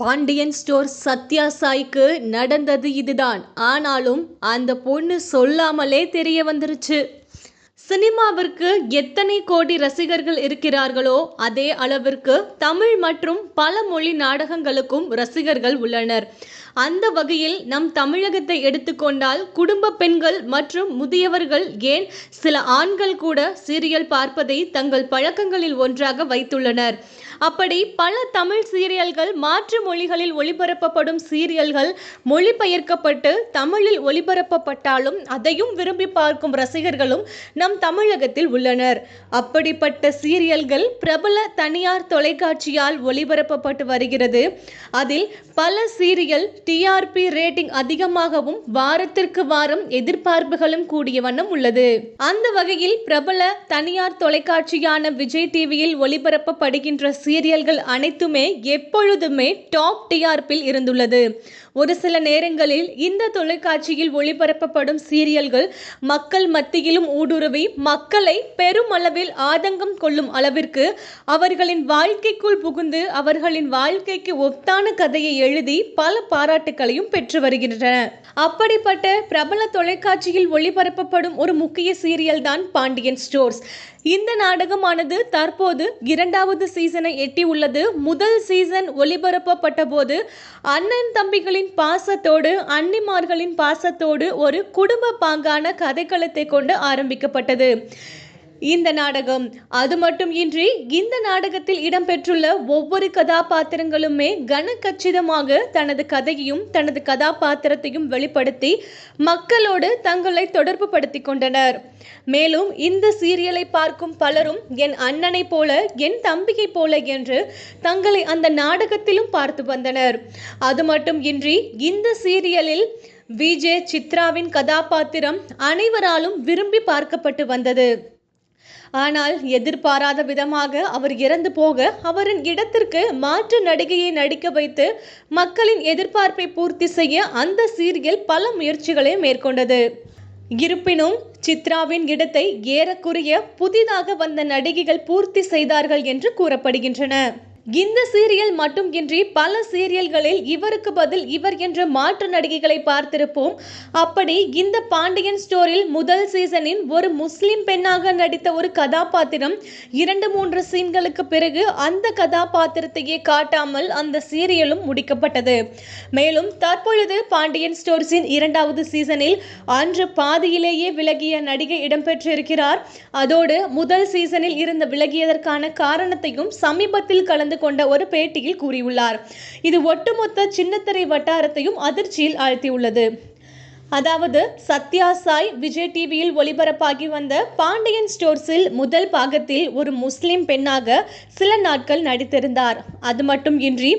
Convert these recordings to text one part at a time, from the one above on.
Pandian store Sathya சாய்க்கு நடந்தது இதுதான். ஆனாலும் அந்த பொண்ணு சொல்லாமலே தெரிய வந்துருச்சு. சினிமாவிற்கு எத்தனை கோடி ரசிகர்கள் இருக்கிறார்களோ அதே அளவிற்கு தமிழ் மற்றும் பல மொழி நாடகங்களுக்கும் ரசிகர்கள் உள்ளனர். அந்த வகையில் நம் தமிழகத்தை எடுத்துக்கொண்டால் குடும்ப பெண்கள் மற்றும் முதியவர்கள் ஏன் சில ஆண்கள் கூட சீரியல் பார்ப்பதை தங்கள் பழக்கங்களில் ஒன்றாக வைத்துள்ளனர். அப்படி பல தமிழ் சீரியல்கள் மாற்று மொழிகளில் ஒளிபரப்பப்படும் சீரியல்கள் மொழிபெயர்க்கப்பட்டு தமிழில் ஒளிபரப்பப்பட்டாலும் அதையும் விரும்பி பார்க்கும் ரசிகர்களும் நம் தமிழகத்தில் உள்ளனர். அப்படிப்பட்ட சீரியல்கள் பிரபல தனியார் தொலைக்காட்சியால் ஒளிபரப்பப்பட்டு வருகிறது. அதில் பல சீரியல் டிஆர்பி ரேட்டிங் அதிகமாகவும் வாரத்திற்கு வாரம் எதிர்பார்ப்புகளும் கூடிய வண்ணம் உள்ளது. அந்த வகையில் பிரபல தனியார் தொலைக்காட்சியான விஜய் டிவியில் ஒளிபரப்பப்படுகின்ற சீரியல்கள் அனைத்துமே எப்பொழுதுமே டாப் டிஆர்பில் இருந்துள்ளது. ஒரு சில நேரங்களில் இந்த தொலைக்காட்சியில் ஒளிபரப்பப்படும் சீரியல்கள் மக்கள் மத்தியிலும் ஊடுருவி மக்களை பெருமளவில் ஆதங்கம் கொள்ளும் அளவிற்கு அவர்களின் வாழ்க்கைக்குள் புகுந்து அவர்களின் வாழ்க்கைக்கு ஒத்தான கதையை எழுதி பல பாராட்டுகளையும் பெற்று வருகின்றன. அப்படிப்பட்ட பிரபல தொலைக்காட்சியில் ஒளிபரப்பப்படும் ஒரு முக்கிய சீரியல் தான் பாண்டியன் ஸ்டோர்ஸ். இந்த நாடகமானது தற்போது இரண்டாவது சீசனை எட்டியுள்ளது முதல் சீசன் ஒளிபரப்பப்பட்ட போது அண்ணன் தம்பிகளின் பாசத்தோடு அன்னிமார்களின் பாசத்தோடு ஒரு குடும்ப பாங்கான கதைக்களத்தை கொண்டு ஆரம்பிக்கப்பட்டது. இந்த நாடகம். அது மட்டும் இன்றி இந்த நாடகத்தில் இடம்பெற்றுள்ள ஒவ்வொரு கதாபாத்திரங்களுமே கனக்கச்சிதமாக தனது கதையையும் தனது கதாபாத்திரத்தையும் வெளிப்படுத்தி மக்களோடு தங்களை தொடர்பு படுத்தி கொண்டனர். மேலும் இந்த சீரியலை பார்க்கும் பலரும் என் அண்ணனை போல என் தம்பியை போல என்று தங்களை அந்த நாடகத்திலும் பார்த்து வந்தனர். அது மட்டும் இன்றி இந்த சீரியலில் விஜே சித்ராவின் கதாபாத்திரம் அனைவராலும் விரும்பி பார்க்கப்பட்டு வந்தது. ஆனால் எதிர்பாராத விதமாக அவர் இறந்து போக அவரின் இடத்திற்கு மாற்று நடிகையை நடிக்க வைத்து மக்களின் எதிர்பார்ப்பை பூர்த்தி செய்ய அந்த சீரியல் பல முயற்சிகளை மேற்கொண்டது. இருப்பினும் சித்ராவின் இடத்தை ஏறக்குறைய புதிதாக வந்த நடிகைகள் பூர்த்தி செய்தார்கள் என்று கூறப்படுகின்றன. இந்த சீரியல் மட்டுமின்றி பல சீரியல்களில் இவருக்கு பதில் இவர் என்ற மாற்று நடிகைகளை பார்த்திருப்போம். அப்படி இந்த பாண்டியன் ஸ்டோரில் முதல் சீசனின் ஒரு முஸ்லிம் பெண்ணாக நடித்த ஒரு கதாபாத்திரம் இரண்டு மூன்று சீன்களுக்கு பிறகு அந்த கதாபாத்திரத்தையே காட்டாமல் அந்த சீரியலும் முடிக்கப்பட்டது. மேலும் தற்பொழுது பாண்டியன் ஸ்டோர்ஸின் இரண்டாவது சீசனில் அன்று பாதியிலேயே விலகிய நடிகை இடம்பெற்றிருக்கிறார். அதோடு முதல் சீசனில் இருந்து விலகியதற்கான காரணத்தையும் சமீபத்தில் கலந்து கலந்து கொண்ட ஒரு பேட்டியில் கூறியுள்ளார். இது ஒட்டுமொத்த சின்னத்திரை வட்டாரத்தையும் அதிர்ச்சியில் ஆழ்த்தியுள்ளது. அதாவது சத்யா சாய் விஜய் டிவியில் ஒளிபரப்பாகி வந்த பாண்டியன் ஸ்டோர்ஸில் முதல் பாகத்தில் ஒரு முஸ்லிம் பெண்ணாக சில நாட்கள் நடித்திருந்தார். அது மட்டும் இன்றி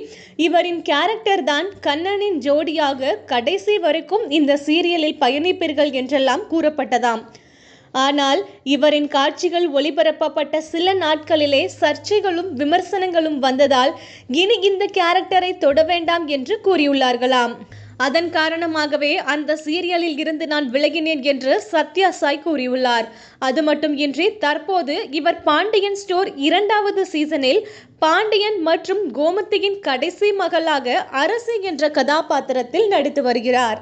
இவரின் கேரக்டர் தான் கண்ணனின் ஜோடியாக கடைசி வரைக்கும் இந்த சீரியலில் பயணிப்பீர்கள் என்றெல்லாம் கூறப்பட்டதாம். ஆனால் இவரின் காட்சிகள் ஒளிபரப்பப்பட்ட சில நாட்களிலே சர்ச்சைகளும் விமர்சனங்களும் வந்ததால் இனி இந்த கேரக்டரை தொட வேண்டாம் என்று கூறியுள்ளார்களாம். அதன் காரணமாகவே அந்த சீரியலில் இருந்து நான் விலகினேன் என்று சத்யா சாய் கூறியுள்ளார். அது மட்டுமின்றி தற்போது இவர் பாண்டியன் ஸ்டோர் இரண்டாவது சீசனில் பாண்டியன் மற்றும் கோமதியின் கடைசி மகளாக அரசி என்ற கதாபாத்திரத்தில் நடித்து வருகிறார்.